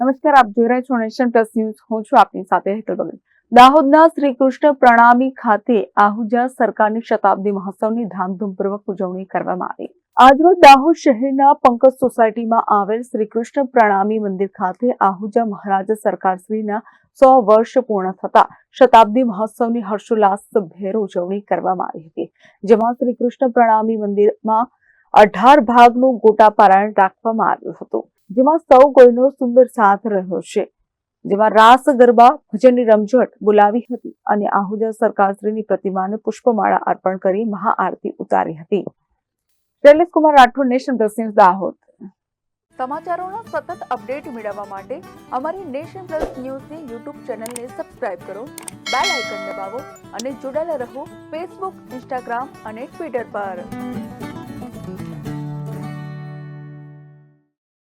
નમસ્કાર, આપ જોઈ રહ્યા છો નેશન પ્લસ ન્યૂઝ. હું છું આપની સાથે હેતલ બગલ દાહોદના શ્રી પ્રણામી ખાતે આહુજા સરકારની શતાબ્દી મહોત્સવની ધામધૂમપૂર્વક ઉજવણી કરવામાં આવી. આજરોજ દાહોદ શહેરના પંકજ સોસાયટીમાં આવેલ શ્રી કૃષ્ણ પ્રણામી મંદિર ખાતે આહુજા મહારાજ સરકારશ્રીના સો વર્ષ પૂર્ણ થતા શતાબ્દી મહોત્સવની હર્ષોલ્લાસભેર ઉજવણી કરવામાં આવી હતી. જેમાં શ્રી કૃષ્ણ પ્રણામી મંદિરમાં અઢાર ભાગનું ગોટા પારાયણ રાખવામાં આવ્યું હતું. જેમાં સૌ કોઈનો સુંદર સાથ રહ્યો છે. જેમાં રાસ, ગરબા, ભજનની રમઝટ બોલાવી હતી અને આહુજા સરકારશ્રીની પ્રતિમાને પુષ્પમાળા અર્પણ કરી મહાઆરતી ઉતારી હતી. Shailesh Kumar Rathod, nation plus Dahod. સમાચારોના સતત અપડેટ મેળવવા માટે અમારી નેશન પ્લસ ન્યૂઝની યુટ્યુબ ચેનલને સબસ્ક્રાઇબ કરો, બેલ આઇકન દબાવો અને જોડાયેલા રહો ફેસબુક, ઇન્સ્ટાગ્રામ અને ટ્વિટર પર.